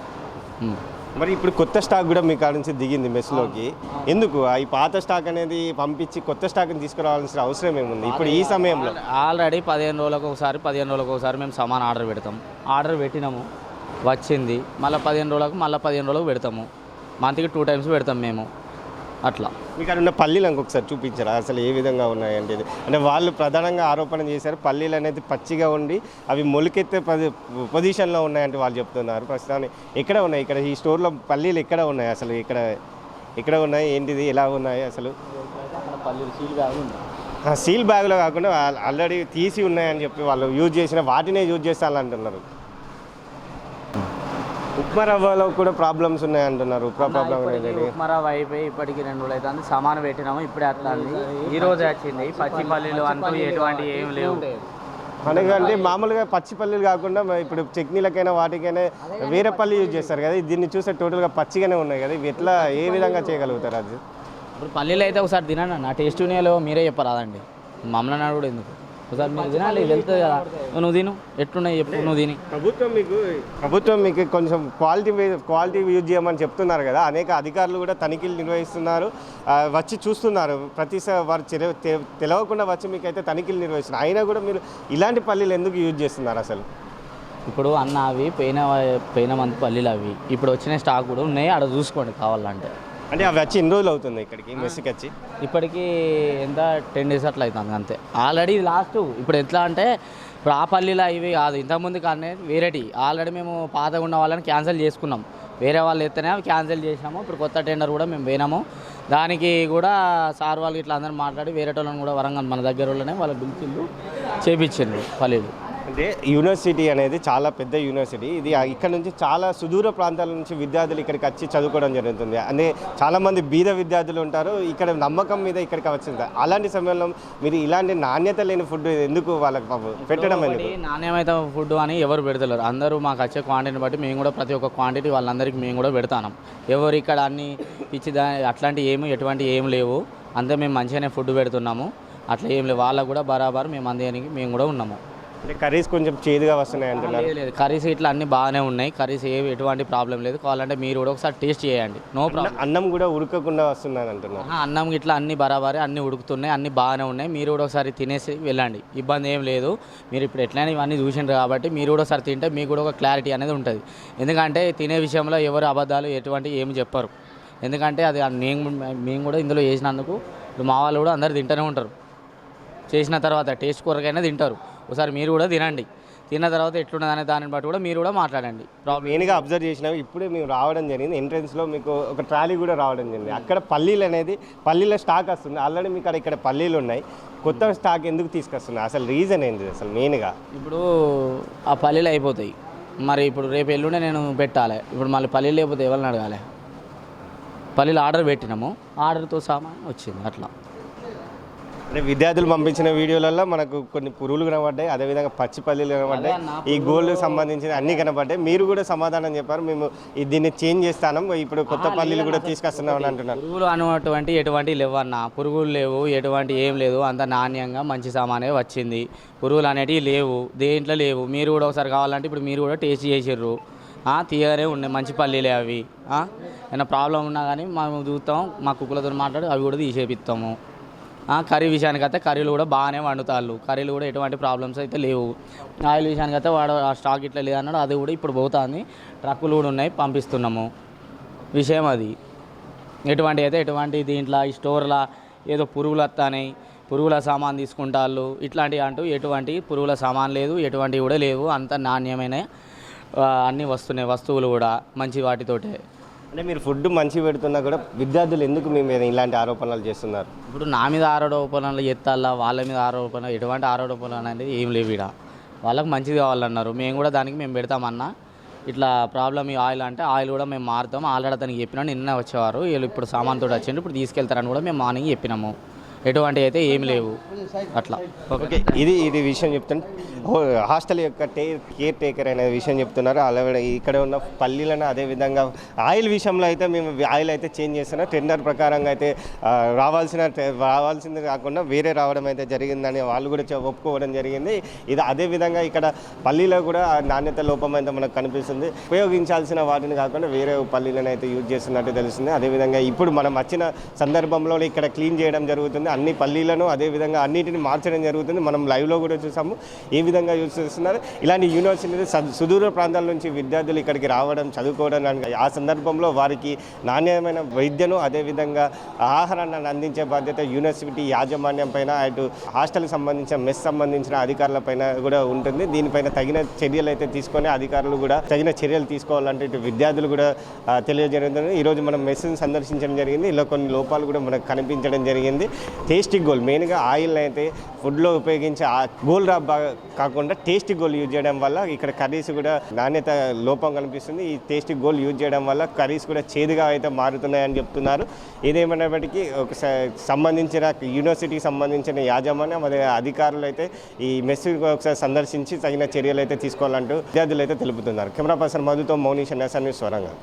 మరి ఇప్పుడు కొత్త స్టాక్ కూడా మీ కాడ నుంచి దిగింది మెస్లోకి ఎందుకు? ఆ ఈ పాత స్టాక్ అనేది పంపించి కొత్త స్టాక్ని తీసుకురావాల్సిన అవసరం ఏముంది? ఇప్పుడు ఈ సమయంలో. ఆల్రెడీ పదిహేను రోజులకు ఒకసారి పదిహేను రోజులకు ఒకసారి మేము సామాన్ ఆర్డర్ పెడతాం. ఆర్డర్ పెట్టినాము వచ్చింది. మళ్ళీ పదిహేను రోజులకు మళ్ళీ పదిహేను రోజులకు పెడతాము. మంత్కి టూ టైమ్స్ పెడతాం మేము. అట్లా. మీకు అక్కడ ఉన్న పల్లీలు ఇంకొకసారి చూపించరా? అసలు ఏ విధంగా ఉన్నాయి అంటే అంటే వాళ్ళు ప్రధానంగా ఆరోపణ చేశారు పల్లీలు అనేది పచ్చిగా ఉండి అవి మొలికెత్తే పది పొజిషన్లో ఉన్నాయంటే వాళ్ళు చెప్తున్నారు. ప్రస్తుతానికి ఎక్కడ ఉన్నాయి? ఇక్కడ ఈ స్టోర్లో పల్లీలు ఎక్కడ ఉన్నాయి అసలు? ఇక్కడ ఎక్కడ ఉన్నాయి? ఏంటిది? ఎలా ఉన్నాయి అసలు? పల్లీలు సీల్ ఆ సీల్ బ్యాగ్లో కాకుండా ఆల్రెడీ తీసి ఉన్నాయని చెప్పి వాళ్ళు యూజ్ చేసిన వాటినే యూజ్ చేస్తానంటున్నారు. ఉప్మా రవ్వలో కూడా ప్రాబ్లమ్స్ ఉన్నాయంటున్నారు. ఉప్మా ప్రాబ్లం అనేది ఉప్మా రవ్వ అయిపోయి ఇప్పటికి రెండు రోజులు అవుతుంది. సామాను పెట్టినాము ఇప్పుడే అట్లా ఈ రోజు వచ్చింది. పచ్చి పల్లీలు అంటూ ఎటువంటి ఏం లేవు. ఎందుకంటే మామూలుగా పచ్చి పల్లీలు కాకుండా ఇప్పుడు చట్నీలకైనా వాటికైనా వేరే పల్లి యూజ్ చేస్తారు కదా. దీన్ని చూస్తే టోటల్గా పచ్చిగానే ఉన్నాయి కదా. ఇవి ఎట్లా ఏ విధంగా చేయగలుగుతారు అది? ఇప్పుడు పల్లీలు అయితే ఒకసారి తినండి నా టేస్ట్ ఉన్నాయో మీరే చెప్పరాదండి మమ్మల్ని అన్నాడు కూడా ఎందుకు? ఒకసారి మీరు తినాలి వెళ్తుంది కదా. నువ్వు తిను. ఎట్లున్నాయి చెప్పు నువ్వు తిని. ప్రభుత్వం మీకు ప్రభుత్వం మీకు కొంచెం క్వాలిటీ క్వాలిటీ యూజ్ చేయమని చెప్తున్నారు కదా. అనేక అధికారులు కూడా తనిఖీలు నిర్వహిస్తున్నారు. వచ్చి చూస్తున్నారు. ప్రతిసారి వారు తెలవకుండా వచ్చి మీకు అయితే తనిఖీలు నిర్వహిస్తున్నారు. అయినా కూడా మీరు ఇలాంటి పల్లీలు ఎందుకు యూజ్ చేస్తున్నారు అసలు? ఇప్పుడు అన్న అవి పోయిన పోయిన మంత్ పల్లీలు అవి. ఇప్పుడు వచ్చిన స్టాక్ కూడా ఉన్నాయి. ఆడ చూసుకోండి కావాలంటే. అంటే అవి వచ్చి ఎన్ని రోజులు అవుతుంది ఇక్కడికి? మెస్సికి వచ్చి? ఇప్పటికీ ఎంత? టెన్ డేస్ అట్లా అవుతుంది అంతే. ఆల్రెడీ లాస్ట్ ఇప్పుడు ఎట్లా అంటే ఇప్పుడు ఆ పల్లీలో ఇవి కాదు ఇంతకుముందు కానీ వేరేటి ఆల్రెడీ మేము పాతగా ఉన్న వాళ్ళని క్యాన్సిల్ చేసుకున్నాం. వేరే వాళ్ళు ఎత్తేనే అవి క్యాన్సిల్ చేసినాము. ఇప్పుడు కొత్త టెండర్ కూడా మేము పోయినాము దానికి కూడా సార్ వాళ్ళు ఇట్లా అందరూ మాట్లాడి వేరే వాళ్ళని కూడా వరంగల్ మన దగ్గర వాళ్ళనే వాళ్ళ బిల్చిళ్ళు చేపించిండ్రు పల్లీలు. అంటే యూనివర్సిటీ అనేది చాలా పెద్ద యూనివర్సిటీ. ఇది ఇక్కడ నుంచి చాలా సుదూర ప్రాంతాల నుంచి విద్యార్థులు ఇక్కడికి వచ్చి చదువుకోవడం జరుగుతుంది. అంటే చాలామంది బీద విద్యార్థులు ఉంటారు. ఇక్కడ నమ్మకం మీద ఇక్కడికి వచ్చింది. అలాంటి సమయంలో మీరు ఇలాంటి నాణ్యత లేని ఫుడ్ ఎందుకు వాళ్ళకి పెట్టడం ఒకటి నాణ్యమైన ఫుడ్ అని ఎవరు పెడతలేరు. అందరూ మాకు వచ్చే క్వాంటిటీని బట్టి మేము కూడా ప్రతి ఒక్క క్వాంటిటీ వాళ్ళందరికీ మేము కూడా పెడతాం ఎవరు ఇక్కడ అన్ని పిచ్చి దా అట్లాంటి ఏమి ఎటువంటి ఏం లేవు. అంతా మేము మంచిగానే ఫుడ్ పెడుతున్నాము. అట్లా ఏం లేవు. వాళ్ళకు కూడా బరాబర్ మేము అందేయడానికి మేము కూడా ఉన్నాము. అంటే కర్రీస్ కొంచెం చేదుగా వస్తున్నాయి అంటున్నారు. లేదు లేదు. కర్రీస్ ఇట్లా అన్ని బాగానే ఉన్నాయి. కర్రీస్ ఏవి ఎటువంటి ప్రాబ్లం లేదు. కావాలంటే మీరు కూడా ఒకసారి టేస్ట్ చేయండి. No problem. అన్నం కూడా ఉడకకుండా వస్తున్నది అంటున్నారు. అన్నం ఇట్లా అన్ని బరాబరే అన్ని ఉడుకుతున్నాయి అన్ని బాగానే ఉన్నాయి. మీరు కూడా ఒకసారి తినేసి వెళ్ళండి. ఇబ్బంది ఏం లేదు. మీరు ఇప్పుడు ఎట్లయినా ఇవన్నీ చూసిండ్రు కాబట్టి మీరు కూడా ఒకసారి తింటే మీకు కూడా ఒక క్లారిటీ అనేది ఉంటుంది. ఎందుకంటే తినే విషయంలో ఎవరు అబద్ధాలు ఎటువంటి ఏమి చెప్పరు. ఎందుకంటే అది మేము మేము కూడా ఇందులో చేసినందుకు ఇప్పుడు మా వాళ్ళు కూడా అందరు తింటూనే ఉంటారు. చేసిన తర్వాత టేస్ట్ కూరకైనా తింటారు. ఒకసారి మీరు కూడా తినండి. తిన్న తర్వాత ఎట్లున్నది అనే దానిని బట్టి కూడా మీరు కూడా మాట్లాడండి. మెయిన్గా అబ్జర్వ్ చేసినాం ఇప్పుడే మేము రావడం జరిగింది. ఎంట్రన్స్లో మీకు ఒక ట్రాలీ కూడా రావడం జరిగింది. అక్కడ పల్లీలు అనేది పల్లీల స్టాక్ వస్తుంది. ఆల్రెడీ మీకు అక్కడ ఇక్కడ పల్లీలు ఉన్నాయి. కొత్త స్టాక్ ఎందుకు తీసుకొస్తున్నాయి అసలు రీజన్ ఏంటి అసలు మెయిన్గా? ఇప్పుడు ఆ పల్లీలు అయిపోతాయి. మరి ఇప్పుడు రేపు ఎల్లుండే నేను పెట్టాలి. ఇప్పుడు మళ్ళీ పల్లీలు లేకపోతే ఎవరిని అడగాలి? పల్లీలు ఆర్డర్ పెట్టినాము. ఆర్డర్తో సామాన్ వచ్చింది అట్లా. అంటే విద్యార్థులు పంపించిన వీడియోలలో మనకు కొన్ని పురుగులు కనబడ్డాయి అదేవిధంగా పచ్చి పల్లీలు కనబడ్డాయి. ఈ గోల్డ్ సంబంధించిన అన్ని కనబడ్డాయి. మీరు కూడా సమాధానం చెప్పారు. మేము దీన్ని చేంజ్ చేస్తాను. ఇప్పుడు కొత్త పల్లీలు కూడా తీసుకొస్తున్నాం అని అంటున్నారు. పురుగులు అనేటువంటి ఎటువంటి లేవన్న పురుగులు లేవు ఎటువంటి ఏం లేదు అంత నాణ్యంగా మంచి సామానే వచ్చింది. పురుగులు అనేటివి లేవు దేంట్లో లేవు. మీరు కూడా ఒకసారి కావాలంటే ఇప్పుడు మీరు కూడా టేస్ట్ చేసిర్రు. ఆ, తీయగానే ఉన్నాయి మంచి పల్లీలే అవి. ఏమైనా ప్రాబ్లం ఉన్నా కానీ మేము చూస్తాం మా కుక్కలతో మాట్లాడి అవి కూడా తీసేపిస్తాము కర్రీ విషయానికి అయితే కర్రీలు కూడా బాగానే వండుతారు కర్రీలు కూడా ఎటువంటి ప్రాబ్లమ్స్ అయితే లేవు. ఆయిల్ విషయానికి అయితే వాడు ఆ స్టాక్ ఇట్లా లేదన్నాడు అది కూడా ఇప్పుడు పోతుంది. ట్రక్కులు కూడా ఉన్నాయి. పంపిస్తున్నాము. విషయం అది. ఎటువంటి అయితే ఎటువంటి దీంట్లో ఈ స్టోర్లో ఏదో పురుగులు వస్తాయి పురుగుల సామాన్ తీసుకుంటాళ్ళు ఇట్లాంటివి అంటూ ఎటువంటి పురుగుల సామాన్ లేదు ఎటువంటివి కూడా లేవు. అంత నాణ్యమైన అన్నీ వస్తున్నాయి వస్తువులు కూడా మంచి వాటితోటే. అంటే మీరు ఫుడ్ మంచి పెడుతున్నా కూడా విద్యార్థులు ఎందుకు మీ మీద ఇలాంటి ఆరోపణలు చేస్తున్నారు? ఇప్పుడు నా మీద ఆరోపణలు ఎత్తాలా వాళ్ళ మీద ఆరోపణ ఎటువంటి ఆరోపణలు అనేది ఏం లేవు ఇక్కడ వాళ్ళకి మంచిది కావాలన్నారు. మేము కూడా దానికి మేము పెడతామన్నా. ఇట్లా ప్రాబ్లం ఈ ఆయిల్ అంటే ఆయిల్ కూడా మేము మారుతాం. ఆల్రెడీ అతనికి చెప్పినా నిన్న వచ్చేవారు. వీళ్ళు ఇప్పుడు సామాన్తో తోటి వచ్చిండ్రు. ఇప్పుడు తీసుకెళ్తారని కూడా మేము మార్నింగ్ చెప్పినాము. ఎటువంటి అయితే ఏం లేవు. అట్లా. ఓకే ఇది ఇది విషయం చెప్తాను హాస్టల్ యొక్క టే కేర్ టేకర్ అనే విషయం చెప్తున్నారు. అలాగే ఇక్కడ ఉన్న పల్లీలను అదేవిధంగా ఆయిల్ విషయంలో అయితే మేము ఆయిల్ అయితే చేంజ్ చేస్తున్నాం. టెండర్ ప్రకారంగా అయితే రావాల్సిన రావాల్సింది కాకుండా వేరే రావడం అయితే జరిగిందని వాళ్ళు కూడా ఒప్పుకోవడం జరిగింది. ఇది అదేవిధంగా ఇక్కడ పల్లీలో కూడా నాణ్యత లోపం అయితే మనకు కనిపిస్తుంది. ఉపయోగించాల్సిన వాటిని కాకుండా వేరే పల్లీలను అయితే యూజ్ చేస్తున్నట్టు తెలుస్తుంది. అదేవిధంగా ఇప్పుడు మనం వచ్చిన సందర్భంలో ఇక్కడ క్లీన్ చేయడం జరుగుతుంది. అన్ని పల్లీలను అదేవిధంగా అన్నిటిని మార్చడం జరుగుతుంది. మనం లైవ్లో కూడా చూసాము. ఏ విధంగా యూజ్ చేస్తున్నారు? ఇలాంటి యూనివర్సిటీ సుదూర ప్రాంతాల నుంచి విద్యార్థులు ఇక్కడికి రావడం చదువుకోవడం ఆ సందర్భంలో వారికి నాణ్యమైన వైద్యను అదేవిధంగా ఆహారాన్ని అందించే బాధ్యత యూనివర్సిటీ యాజమాన్యం పైన అటు హాస్టల్కి సంబంధించిన మెస్ సంబంధించిన అధికారుల పైన కూడా ఉంటుంది. దీనిపైన తగిన చర్యలు అయితే తీసుకొని అధికారులు కూడా తగిన చర్యలు తీసుకోవాలంటే ఇటు విద్యార్థులు కూడా ఆ, తెలియజేయడం ఈరోజు మనం మెస్ని సందర్శించడం జరిగింది. ఇలా కొన్ని లోపాలు కూడా మనకు కనిపించడం జరిగింది. Tasty goal. మెయిన్గా ఆయిల్ అయితే ఫుడ్లో ఉపయోగించే ఆ గోల్ రా కాకుండా టేస్టీ గోల్ యూజ్ చేయడం వల్ల ఇక్కడ కర్రీస్ కూడా నాణ్యత లోపం కనిపిస్తుంది. ఈ టేస్టీ గోల్ యూజ్ చేయడం వల్ల కర్రీస్ కూడా చేదుగా అయితే మారుతున్నాయని చెప్తున్నారు. ఏదేమైనప్పటికీ ఒక సంబంధించిన యూనివర్సిటీకి సంబంధించిన యాజమాన్యం అదే అధికారులు అయితే ఈ మెస్ ఒకసారి సందర్శించి తగిన చర్యలు అయితే తీసుకోవాలంటూ విద్యార్థులు అయితే తెలుపుతున్నారు. కెమెరా పర్సన్ మధుతో మౌనీష్ ఎన్ఎస్ఆర్ స్వరంగా